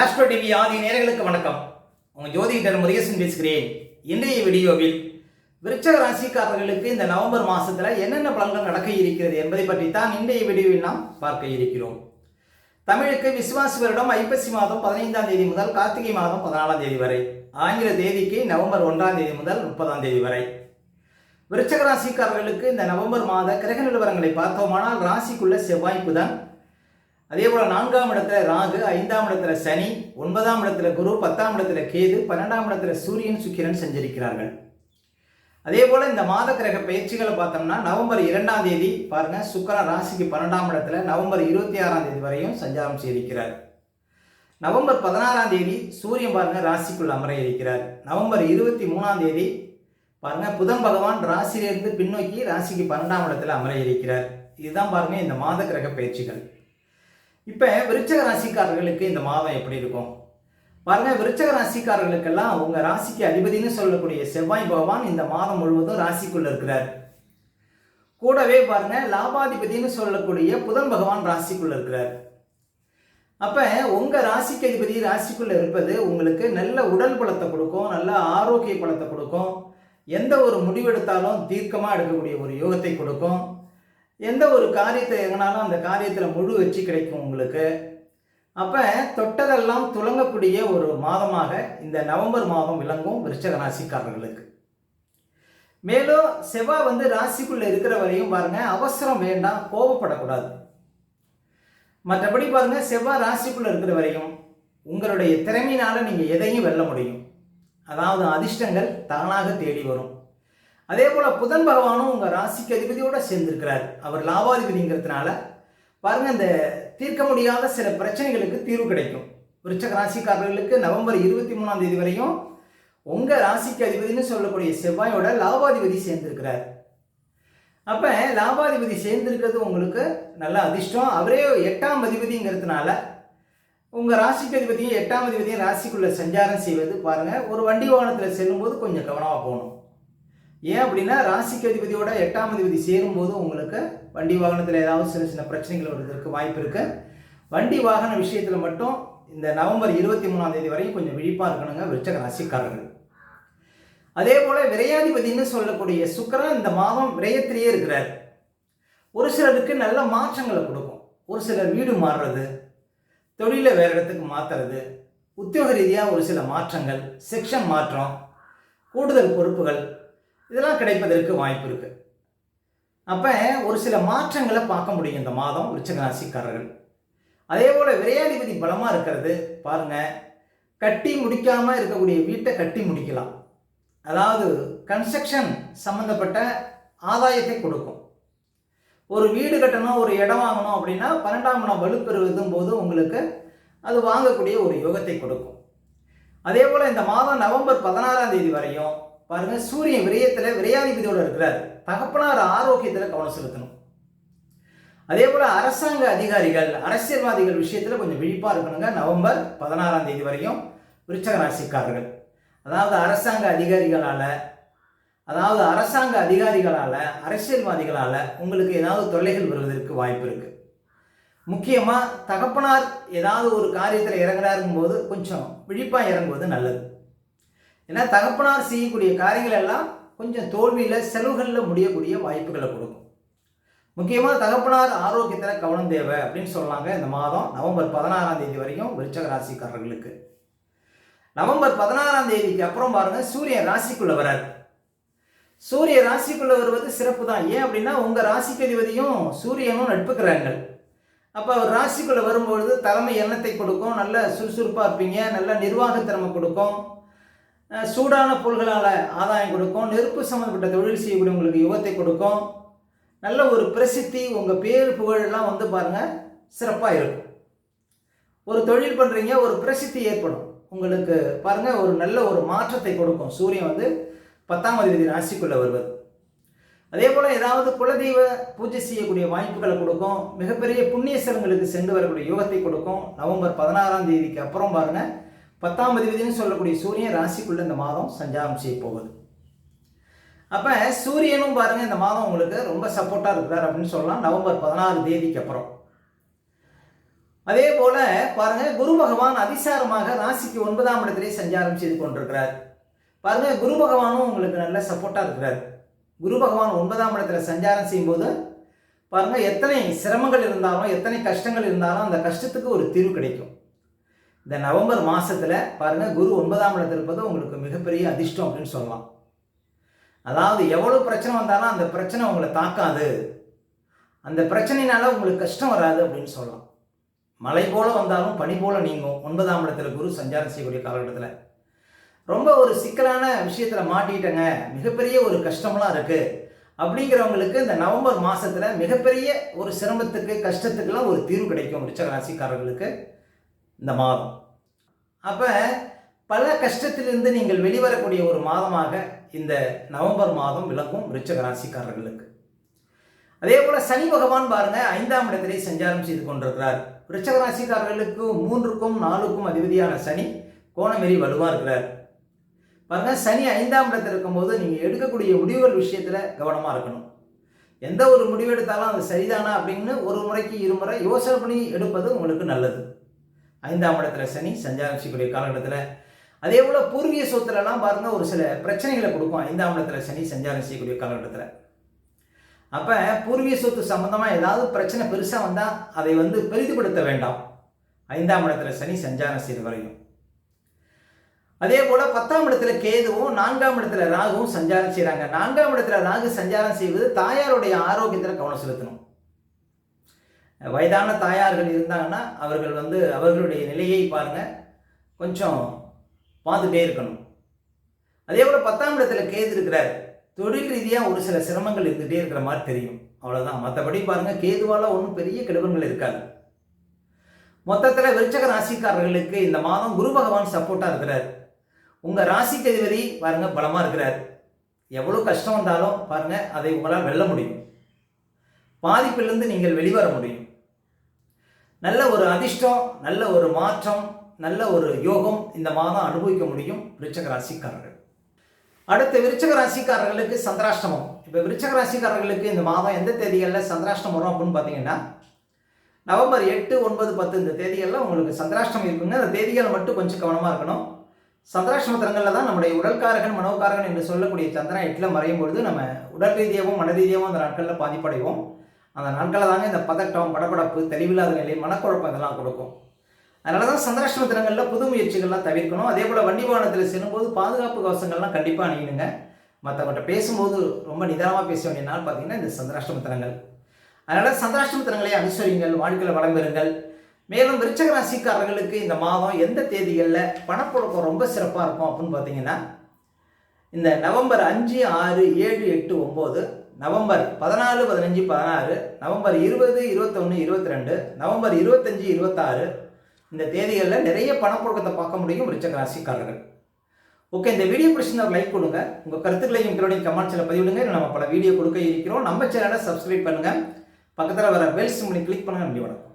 Astro TV ஆதி நேர்களுக்கு வணக்கம். உங்கள் ஜோதிடர் முருகேசன் பேசுகிறேன். இன்றைய வீடியோவில் விருச்சக ராசிக்காரர்களுக்கு இந்த நவம்பர் மாதத்தில் என்னென்ன பலன்கள் நடக்க இருக்கிறது என்பதை பற்றி தான் இன்றைய வீடியோவில் நாம் பார்க்க இருக்கிறோம். தமிழுக்கு விசுவாசி வருடம் ஐப்பசி மாதம் பதினைந்தாம் தேதி முதல் கார்த்திகை மாதம் பதினாலாம் தேதி வரை ஆங்கில தேதிக்கு நவம்பர் ஒன்றாம் தேதி முதல் முப்பதாம் தேதி வரை. விருச்சக ராசிக்காரர்களுக்கு இந்த நவம்பர் மாத கிரக நிலவரங்களை பார்த்தோமானால் ராசிக்குள்ள செவ்வாய் புதன் அதே போல் நான்காம் இடத்துல ராகு ஐந்தாம் இடத்துல சனி ஒன்பதாம் இடத்துல குரு பத்தாம் இடத்துல கேது பன்னெண்டாம் இடத்துல சூரியன் சுக்கிரன் செஞ்சிருக்கிறார்கள். அதே போல் இந்த மாத கிரக பயிற்சிகளை பார்த்தோம்னா நவம்பர் இரண்டாம் தேதி பாருங்க சுக்கிரன் ராசிக்கு பன்னெண்டாம் இடத்துல நவம்பர் இருபத்தி ஆறாம் தேதி வரையும் சஞ்சாரம் செய்திருக்கிறார். நவம்பர் பதினாறாம் தேதி சூரியன் பாருங்க ராசிக்குள் அமர இருக்கிறார். நவம்பர் இருபத்தி மூணாம் தேதி பாருங்க புதன் பகவான் ராசியிலிருந்து பின்னோக்கி ராசிக்கு பன்னெண்டாம் இடத்துல அமர இருக்கிறார். இதுதான் பாருங்க இந்த மாத கிரக பயிற்சிகள். இப்போ விருச்சக ராசிக்காரர்களுக்கு இந்த மாதம் எப்படி இருக்கும்? பாருங்க விருச்சக ராசிக்காரர்களுக்கெல்லாம் உங்க ராசிக்கு அதிபதினு சொல்லக்கூடிய செவ்வாய் பகவான் இந்த மாதம் முழுவதும் ராசிக்குள்ள இருக்கிறார். கூடவே பாருங்க லாபாதிபதினு சொல்லக்கூடிய புதன் பகவான் ராசிக்குள்ள இருக்கிறார். அப்ப உங்க ராசிக்கு அதிபதி ராசிக்குள்ள இருப்பது உங்களுக்கு நல்ல உடல் பலத்தை கொடுக்கும் நல்ல ஆரோக்கிய பலத்தை கொடுக்கும் எந்த ஒரு முடிவெடுத்தாலும் தீர்க்கமாக எடுக்கக்கூடிய ஒரு யோகத்தை கொடுக்கும். எந்த ஒரு காரியத்தை எங்கனாலும் அந்த காரியத்தில் முழு வெற்றி கிடைக்கும் உங்களுக்கு. அப்போ தொட்டதெல்லாம் துளங்கக்கூடிய ஒரு மாதமாக இந்த நவம்பர் மாதம் விளங்கும் விருச்சக ராசிக்காரர்களுக்கு. மேலும் செவ்வாய் வந்து ராசிக்குள்ள இருக்கிற வரையும் பாருங்க அவசரம் வேண்டாம் கோபப்படக்கூடாது. மற்றபடி பாருங்க செவ்வாய் ராசிக்குள்ள இருக்கிற வரையும் உங்களுடைய திறமையினால நீங்க எதையும் வெல்ல முடியும். அதாவது அதிர்ஷ்டங்கள் தானாக தேடி வரும். அதே போல புதன் பகவானும் உங்க ராசிக்கு அதிபதியோட சேர்ந்திருக்கிறார். அவர் லாபாதிபதிங்கிறதுனால பாருங்க இந்த தீர்க்க முடியாத சில பிரச்சனைகளுக்கு தீர்வு கிடைக்கும். விருச்சக ராசிக்காரர்களுக்கு நவம்பர் இருபத்தி மூணாம் தேதி வரையும் உங்க ராசிக்கு அதிபதினு சொல்லக்கூடிய செவ்வாயோட லாபாதிபதி சேர்ந்திருக்கிறார். அப்ப லாபாதிபதி சேர்ந்திருக்கிறது உங்களுக்கு நல்ல அதிர்ஷ்டம். அவரே எட்டாம் அதிபதிங்கிறதுனால உங்கள் ராசிக்கு அதிபதியும் எட்டாம் அதிபதியும் ராசிக்குள்ளே சஞ்சாரம் செய்வது பாருங்கள் ஒரு வண்டி வாகனத்தில் செல்லும்போது கொஞ்சம் கவனமாக போகணும். ஏன் அப்படின்னா ராசிக்கு அதிபதியோட எட்டாம் அதிபதி சேரும்போது உங்களுக்கு வண்டி வாகனத்தில் ஏதாவது சின்ன சின்ன பிரச்சனைகள் வருவதற்கு வாய்ப்பு இருக்கு. வண்டி வாகன விஷயத்தில் மட்டும் இந்த நவம்பர் இருபத்தி மூணாம் தேதி வரையும் கொஞ்சம் விழிப்பாக இருக்கணுங்க விருச்சக ராசிக்காரர்கள். அதே போல விரையாதிபதினு சொல்லக்கூடிய சுக்கரன் இந்த மாதம் விரயத்திலேயே இருக்கிறார். ஒரு சிலருக்கு நல்ல மாற்றங்களை கொடுக்கும். ஒரு சிலர் வீடு மாறுறது தொழிலை வேறு இடத்துக்கு மாற்றுறது உத்தியோக ரீதியாக ஒரு சில மாற்றங்கள் செக்ஷன் மாற்றம் கூடுதல் பொறுப்புகள் இதெல்லாம் கிடைப்பதற்கு வாய்ப்பு இருக்கு. அப்போ ஒரு சில மாற்றங்களை பார்க்க முடியும் இந்த மாதம் விருச்சக ராசிக்காரர்கள் அதே போல் விரையாதிபதி பலமாக இருக்கிறது பாருங்க. கட்டி முடிக்காமல் இருக்கக்கூடிய வீட்டை கட்டி முடிக்கலாம். அதாவது கன்ஸ்ட்ரக்ஷன் சம்மந்தப்பட்ட ஆதாயத்தை கொடுக்கும். ஒரு வீடு கட்டணும் ஒரு இடம் வாங்கணும் அப்படின்னா பன்னெண்டாம் இடம் வலுப்பெறுவதும் போது உங்களுக்கு அது வாங்கக்கூடிய ஒரு யோகத்தை கொடுக்கும். அதே போல் இந்த மாதம் நவம்பர் பதினாறாம் தேதி வரையும் பாருங்க சூரியன் விரயத்தில் விரையாதிபதியோட இருக்கிறார். தகப்பனார் ஆரோக்கியத்தில் கவனம் செலுத்தணும். அதே போல் அரசாங்க அதிகாரிகள் அரசியல்வாதிகள் விஷயத்தில் கொஞ்சம் விழிப்பாக இருக்கணுங்க. நவம்பர் பதினாறாம் தேதி வரையும் விருச்சக ராசிக்காரர்கள். அதாவது அரசாங்க அதிகாரிகளால் அதாவது அரசாங்க அதிகாரிகளால் அரசியல்வாதிகளால் உங்களுக்கு ஏதாவது தொல்லைகள் வருவதற்கு வாய்ப்பு இருக்குது முக்கியமாக தகப்பனார் ஏதாவது ஒரு காரியத்தில் இறங்குறாருங்கும் போது கொஞ்சம் விழிப்பாக இறங்குவது நல்லது. ஏன்னா தகப்பனார் செய்யக்கூடிய காரியங்கள் எல்லாம் கொஞ்சம் தோல்வியில் செலவுகளில் முடியக்கூடிய வாய்ப்புகளை கொடுக்கும். முக்கியமாக தகப்பனார் ஆரோக்கியத்தில் கவனம் தேவை அப்படின்னு சொன்னாங்க இந்த மாதம் நவம்பர் பதினாறாம் தேதி வரைக்கும் விருச்சக ராசிக்காரர்களுக்கு. நவம்பர் பதினாறாம் தேதிக்கு அப்புறம் பாருங்க சூரியன் ராசிக்குள்ள வரார். சூரிய ராசிக்குள்ள வருவது சிறப்பு தான். ஏன் அப்படின்னா உங்கள் ராசிக்கு அதிபதியும் சூரியனும் நட்புக்கிறாங்கள் அப்போ அவர் ராசிக்குள்ளே வரும்பொழுது தலைமை எண்ணத்தை கொடுக்கும் நல்ல சுறுசுறுப்பாக இருப்பீங்க நல்ல நிர்வாகத்திறமை கொடுக்கும். சூடான பொருள்களால் ஆதாயம் கொடுக்கும் நெருப்பு சம்மந்தப்பட்ட தொழில் செய்யக்கூடியவங்களுக்கு யுகத்தை கொடுக்கும். நல்ல ஒரு பிரசித்தி உங்கள் பேர் புகழெல்லாம் வந்து பாருங்கள் சிறப்பாக இருக்கும். ஒரு தொழில் பண்ணுறீங்க ஒரு பிரசித்தி ஏற்படும். உங்களுக்கு பாருங்கள் ஒரு நல்ல ஒரு மாற்றத்தை கொடுக்கும். சூரியன் வந்து பத்தாம் அதிபதி ராசிக்குள்ளே வருவது அதே போல் ஏதாவது குலதெய்வ பூஜை செய்யக்கூடிய வாய்ப்புகளை கொடுக்கும். மிகப்பெரிய புண்ணியஸ்வரங்களுக்கு சென்று வரக்கூடிய யோகத்தை கொடுக்கும். நவம்பர் பதினாறாம் தேதிக்கு அப்புறம் பாருங்கள் பத்தாம் அதிபதினு சொல்லக்கூடிய சூரியன் ராசிக்குள்ள இந்த மாதம் சஞ்சாரம் செய்ய போகுது. அப்போ சூரியனும் பாருங்க இந்த மாதம் உங்களுக்கு ரொம்ப சப்போர்ட்டாக இருக்கிறார் அப்படின்னு சொல்லலாம். நவம்பர் பதினாறு தேதிக்கு அப்புறம். அதே போல பாருங்க குரு பகவான் அதிசாரமாக ராசிக்கு ஒன்பதாம் இடத்திலே சஞ்சாரம் செய்து கொண்டிருக்கிறார். பாருங்க குரு பகவானும் உங்களுக்கு நல்ல சப்போர்ட்டாக இருக்கிறார். குரு பகவான் ஒன்பதாம் இடத்துல சஞ்சாரம் செய்யும்போது பாருங்க எத்தனை சிரமங்கள் இருந்தாலும் எத்தனை கஷ்டங்கள் இருந்தாலும் அந்த கஷ்டத்துக்கு ஒரு தீர்வு கிடைக்கும். இந்த நவம்பர் மாதத்தில் பாருங்கள் குரு ஒன்பதாம் இடத்துல இருப்பது உங்களுக்கு மிகப்பெரிய அதிர்ஷ்டம் அப்படின்னு சொல்லலாம். அதாவது எவ்வளோ பிரச்சனை வந்தாலும் அந்த பிரச்சனை உங்களை தாக்காது. அந்த பிரச்சனையினால உங்களுக்கு கஷ்டம் வராது அப்படின்னு சொல்லலாம். மழை போல வந்தாலும் பனி போல நீங்கும். ஒன்பதாம் இடத்துல குரு சஞ்சாரம் செய்யக்கூடிய காலகட்டத்தில். ரொம்ப ஒரு சிக்கலான விஷயத்தில் மாட்டிட்டேங்க. மிகப்பெரிய ஒரு கஷ்டம்லாம் இருக்கு. அப்படிங்கிறவங்களுக்கு இந்த நவம்பர் மாசத்துல மிகப்பெரிய ஒரு சிரமத்துக்கு கஷ்டத்துக்கெல்லாம் ஒரு தீர்வு கிடைக்கும் ரிச்சகராசிக்காரர்களுக்கு இந்த மாதம். அப்போ பல கஷ்டத்திலிருந்து நீங்கள் வெளிவரக்கூடிய ஒரு மாதமாக இந்த நவம்பர் மாதம் விளக்கும் ரிச்சக ராசிக்காரர்களுக்கு. அதே போல் சனி பகவான் பாருங்க ஐந்தாம் இடத்திலே சஞ்சாரம் செய்து கொண்டிருக்கிறார். ரிச்சக ராசிக்காரர்களுக்கு மூன்றுக்கும் நாலுக்கும் அதிபதியான சனி கோணமெறி வலுவாக இருக்கிறார். பாருங்க சனி ஐந்தாம் இடத்தில் இருக்கும்போது நீங்கள் எடுக்கக்கூடிய முடிவுகள் விஷயத்தில் கவனமாக இருக்கணும். எந்த ஒரு முடிவு எடுத்தாலும் அது சரிதானா அப்படின்னு ஒரு முறைக்கு இருமுறை யோசனை பண்ணி எடுப்பது உங்களுக்கு நல்லது. ஐந்தாம் இடத்துல சனி சஞ்சாரம் செய்யக்கூடிய காலகட்டத்தில். அதே போல் பூர்வீக சொத்துலலாம் பாருங்க ஒரு சில பிரச்சனைகளை கொடுக்கும். ஐந்தாம் இடத்துல சனி சஞ்சாரம் செய்யக்கூடிய காலகட்டத்தில். அப்போ பூர்வீக சொத்து சம்பந்தமாக ஏதாவது பிரச்சனை பெருசாக வந்தால் அதை வந்து பெரிதுபடுத்த வேண்டாம். ஐந்தாம் இடத்துல சனி சஞ்சாரம் செய்து வரையும். அதே போல பத்தாம் இடத்துல கேதுவும் நான்காம் இடத்துல ராகுவும் சஞ்சாரம் செய்கிறாங்க நான்காம் இடத்துல ராகு சஞ்சாரம் செய்வது தாயாருடைய ஆரோக்கியத்தில் கவனம் செலுத்தணும். வயதான தாயார்கள் இருந்தாங்கன்னா அவர்கள் வந்து அவர்களுடைய நிலையை பாருங்கள் கொஞ்சம் பார்த்துட்டே இருக்கணும். அதே போல் பத்தாம் இடத்துல கேது இருக்கிறார். தொழில் ரீதியாக ஒரு சில சிரமங்கள் இருந்துகிட்டே இருக்கிற மாதிரி தெரியும். அவ்வளோதான் மற்றபடி பாருங்கள் கேதுவால் ஒன்றும் பெரிய கெடுபங்கள் இருக்காது. மொத்தத்தில் விருச்சக ராசிக்காரர்களுக்கு இந்த மாதம் குரு பகவான் சப்போர்ட்டாக இருக்கிறார். உங்கள் ராசி அதிபதி பாருங்க பலமாக இருக்கிறார். எவ்வளோ கஷ்டம் வந்தாலும் பாருங்கள் அதை உங்களால் வெல்ல முடியும். பாதிப்பிலிருந்து நீங்கள் வெளிவர முடியும். நல்ல ஒரு அதிர்ஷ்டம் நல்ல ஒரு மாற்றம் நல்ல ஒரு யோகம் இந்த மாதம் அனுபவிக்க முடியும் விருச்சக ராசிக்காரர்கள். அடுத்து விருச்சக ராசிக்காரர்களுக்கு சந்திராஷ்டமம். இப்போ விருச்சக ராசிக்காரர்களுக்கு இந்த மாதம் எந்த தேதிகளில் சந்திராஷ்டம் வரும் அப்படின்னு பார்த்தீங்கன்னா நவம்பர் எட்டு ஒன்பது பத்து இந்த தேதிகளில் உங்களுக்கு சந்திராஷ்டம் இருக்குங்க. அந்த தேதிகள் மட்டும் கொஞ்சம் கவனமாக இருக்கணும். சந்திராஷ்டம தரங்களில் தான் நம்முடைய உடல்காரகன் மனோகாரகன் என்று சொல்லக்கூடிய சந்திரன் எட்டில் மறையும் பொழுது நம்ம உடல் ரீதியாகவும் மன ரீதியாகவும் அந்த நாட்களில் பாதிப்படைவோம். அந்த நாட்களில் தாங்க இந்த பதட்டம் படபடப்பு தெளிவில்லாத நிலை மனக்குழப்பம் இதெல்லாம் கொடுக்கும். அதனால தான் சந்திராஷ்டம தினங்களில் புது முயற்சிகள்லாம் தவிர்க்கணும். அதே போல் வண்டி வாகனத்தில் செல்லும்போது பாதுகாப்பு கவசங்கள்லாம் கண்டிப்பாக அணியணுங்க மற்றவங்கள்ட்ட பேசும்போது ரொம்ப நிதானமாக பேச வேண்டிய நாள் பார்த்தீங்கன்னா இந்த சந்திராஷ்டம தினங்கள். அதனால் சந்திராஷ்டம தினங்களை அனுசரிங்கள் வாழ்க்கையில் வளம் பெறுங்கள். மேலும் விருச்சக ராசிக்காரர்களுக்கு இந்த மாதம் எந்த தேதிகளில் பணப்புழக்கம் ரொம்ப சிறப்பாக இருக்கும் அப்படின்னு பார்த்தீங்கன்னா இந்த நவம்பர் அஞ்சு ஆறு ஏழு எட்டு ஒம்பது நவம்பர் பதினாலு பதினஞ்சு பதினாறு நவம்பர் இருபது இருபத்தொன்று இருபத்தி ரெண்டு நவம்பர் இருபத்தஞ்சி இருபத்தாறு இந்த தேதிகளில் நிறைய பணப்புழக்கத்தை பார்க்க முடியும் ரிச்சக ராசிக்காரர்கள். ஓகே இந்த வீடியோ பிடிச்சிருந்தா லைக் கொடுங்க. உங்கள் கருத்துக்களையும் எங்களுடைய கமெண்ட்ஸில் பதிவிடுங்க. நம்ம பல வீடியோ கொடுக்க இருக்கிறோம். நம்ம சேனலை சப்ஸ்கிரைப் பண்ணுங்கள் பக்கத்தில் வர பெல் சிம்லி கிளிக் பண்ணுங்கள் நன்றி வணக்கம்.